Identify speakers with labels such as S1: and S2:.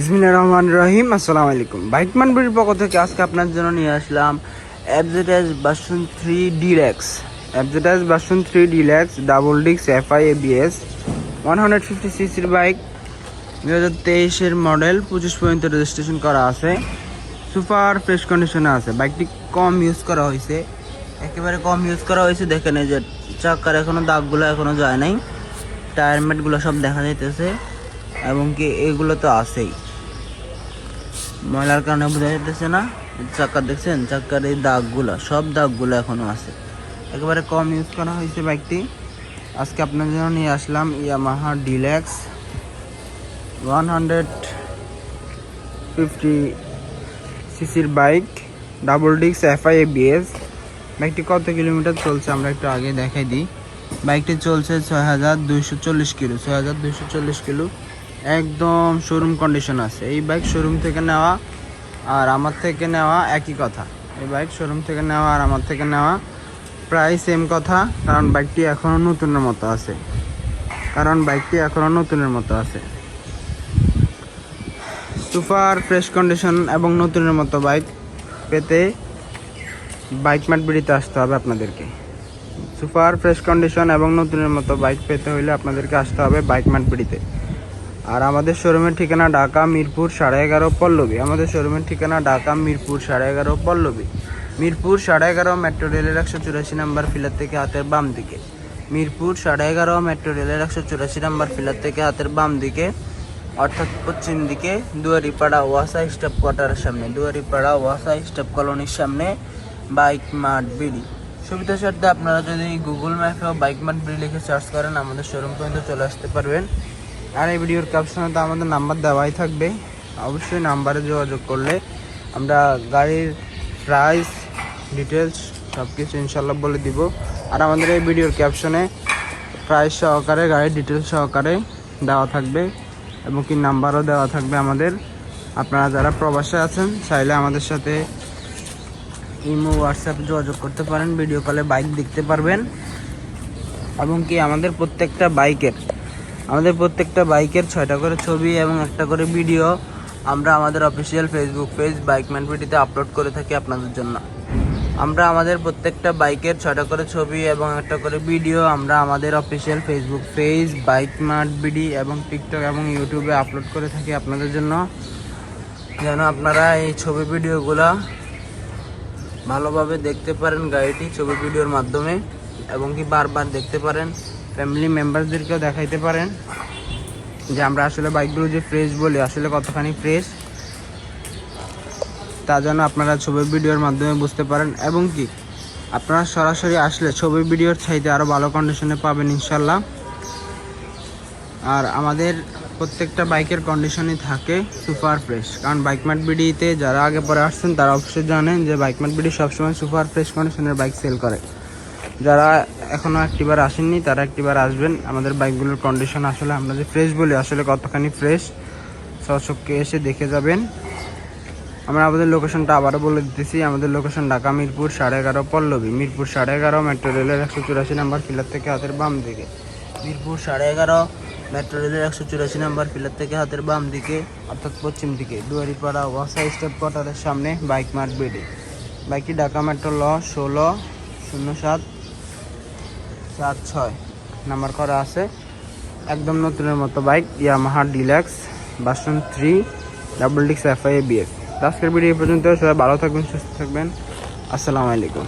S1: ইসমিল্লা রহমান রহিম, আসসালামু আলাইকুম। বাইক মানবির পক্ষ থেকে আজকে আপনার জন্য নিয়ে আসলাম FZS version three deluxe FZS version three deluxe double ডিক্স F FI ABS one hundred fifty সিসির বাইক দু হাজার তেইশের মডেল পঁচিশ পর্যন্ত রেজিস্ট্রেশন করা আছে। সুপার ফ্রেশ কন্ডিশনে আছে। বাইকটি কম ইউজ করা হয়েছে। একেবারে কম ইউজ করা হয়েছে। দেখেন এই যে চাকার এখনও দাগগুলো এখনও যায় নাই। টায়ার ম্যাটগুলো সব দেখা যাইতেছে। এবং কি এগুলো তো আছেই। ময়লার কারণে বোঝা যাইতেছে না। চাকা দেখছেন? চাকার এই দাগগুলো, সব দাগগুলো এখনও আছে। একেবারে কম ইউজ করা হয়েছে বাইকটি। আজকে আপনার জন্য নিয়ে আসলাম Yamaha deluxe one hundred fifty সিসির বাইক ডাবল ডিক্স এফআই এবিএস বাইকটি কত কিলোমিটার চলছে আমরা একটু আগে দেখাই দিই। বাইকটি চলছে ছয় হাজার দুইশো চল্লিশ কিলো, ছয় হাজার দুইশো চল্লিশ কিলো। একদম শোরুম কন্ডিশন আছে। এই বাইক শোরুম থেকে নেওয়া আর আমার থেকে নেওয়া একই কথা। এই বাইক শোরুম থেকে নেওয়া আর আমার থেকে নেওয়া প্রায় সেম কথা, কারণ বাইকটি এখনও নতুনের মতো আছে। কারণ বাইকটি এখনও নতুনের মতো আছে। সুপার ফ্রেশ কন্ডিশন এবং নতুনের মতো বাইক পেতে বাইক মাঠ বিড়িতে আসতে হবে আপনাদেরকে। সুপার ফ্রেশ কন্ডিশন এবং নতুনের মতো বাইক পেতে হলে আপনাদেরকে আসতে হবে বাইক মাঠ বিড়িতে। আর আমাদের শোরুমের ঠিকানা ঢাকা মিরপুর সাড়ে এগারো পল্লবী। আমাদের শোরুমের ঠিকানা ঢাকা মিরপুর সাড়ে এগারো পল্লবী। মিরপুর সাড়ে এগারো মেট্রো রেলের একশো চুরাশি নাম্বার ফিলার থেকে হাতের বাম দিকে। মিরপুর সাড়ে এগারো মেট্রো রেলের একশো চুরাশি নাম্বার ফিলার থেকে হাতের বাম দিকে, অর্থাৎ পশ্চিম দিকে দুয়ারিপাড়া ওয়াসা স্টাফ কোয়ার্টারের সামনে, দুয়ারিপাড়া ওয়াসা স্টাফ কলোনির সামনে বাইক মাঠ বিড়ি। সুবিধা স্বার্থে আপনারা যদি গুগল ম্যাপেও বাইক মাঠ বিড়ি লিখে সার্চ করেন, আমাদের শোরুম পর্যন্ত চলে আসতে পারবেন। আর এই ভিডিওর ক্যাপশনে তো আমাদের নাম্বার দেওয়াই থাকবে। অবশ্যই নাম্বারে যোগাযোগ করলে আমরা গাড়ির প্রাইস ডিটেলস সব কিছু ইনশাল্লাহ বলে দিব। আর আমাদের এই ভিডিওর ক্যাপশনে প্রাইস সহকারে, গাড়ির ডিটেলস সহকারে দেওয়া থাকবে এবং কি নাম্বারও দেওয়া থাকবে আমাদের। আপনারা যারা প্রবাসে আছেন, চাইলে আমাদের সাথে ইমো হোয়াটসঅ্যাপ যোগাযোগ করতে পারেন ভিডিও কলে বাইক দেখতে পারবেন। এবং কি আমাদের প্রত্যেকটা বাইকের আমাদের প্রত্যেকটা বাইকের ছয়টা করে ছবি এবং একটা করে ভিডিও আমরা আমাদের অফিসিয়াল ফেসবুক পেজ বাইকম্যান ভিডিওতে আপলোড করে থাকি আপনাদের জন্য। আমরা আমাদের প্রত্যেকটা বাইকের ছয়টা করে ছবি এবং একটা করে ভিডিও আমরা আমাদের official Facebook page bike mart BD এবং টিকটক এবং ইউটিউবে আপলোড করে থাকি আপনাদের জন্য। যেন আপনারা এই ছবি ভিডিওগুলো ভালোভাবে দেখতে পারেন গাড়িটি ছবি ভিডিওর মাধ্যমে এবং কি বারবার দেখতে পারেন। ফ্যামিলি মেম্বারদেরকেও দেখাইতে পারেন যে আমরা আসলে বাইকগুলো যে ফ্রেশ বলি, আসলে কতখানি ফ্রেশ তা যেন আপনারা ছবি ভিডিওর মাধ্যমে বুঝতে পারেন। এবং কি, আপনারা সরাসরি আসলে ছবি ভিডিওর চাইতে আরও ভালো কন্ডিশনে পাবেন ইনশাল্লাহ আর আমাদের প্রত্যেকটা বাইকের কন্ডিশনই থাকে সুপার ফ্রেশ কারণ বাইক ম্যাট বিডিতে যারা আগে পরে আসছেন, তারা অবশ্যই জানেন যে বাইক ম্যাট বিডি সবসময় সুপার ফ্রেশ কন্ডিশনের বাইক সেল করে। যারা এখনও একটিবার আসেননি, তারা একটিবার আসবেন। আমাদের বাইকগুলোর কন্ডিশন আসলে আমরা যে ফ্রেশ বলি, আসলে কতখানি ফ্রেশ সচককে এসে দেখে যাবেন। আমরা আমাদের লোকেশনটা আবারও বলে দিতেছি। আমাদের লোকেশন ঢাকা, মিরপুর, সাড়ে এগারো, পল্লবী। মিরপুর সাড়ে এগারো মেট্রো রেলের একশো চুরাশি নাম্বার ফিলার থেকে হাতের বাম দিকে। মিরপুর সাড়ে এগারো মেট্রো রেলের একশো চুরাশি নাম্বার ফিলার থেকে হাতের বাম দিকে, অর্থাৎ পশ্চিম দিকে। দুয়ারিপাড়া ওয়াসা স্টেপ কোয়ার্টারের সামনে বাইক মার্ট বেডে বাইকটি ঢাকা মেট্রো ল, ষোলো শূন্য সাত চার ছয়। নাম্বার করা আছে, একদম নতুনের মতো bike, Yamaha deluxe version three, double ডিক্স এফআই বিএস আজকের ভিডিও পর্যন্ত, সবাই ভালো থাকবেন, সুস্থ থাকবেন। আসসালামু আলাইকুম।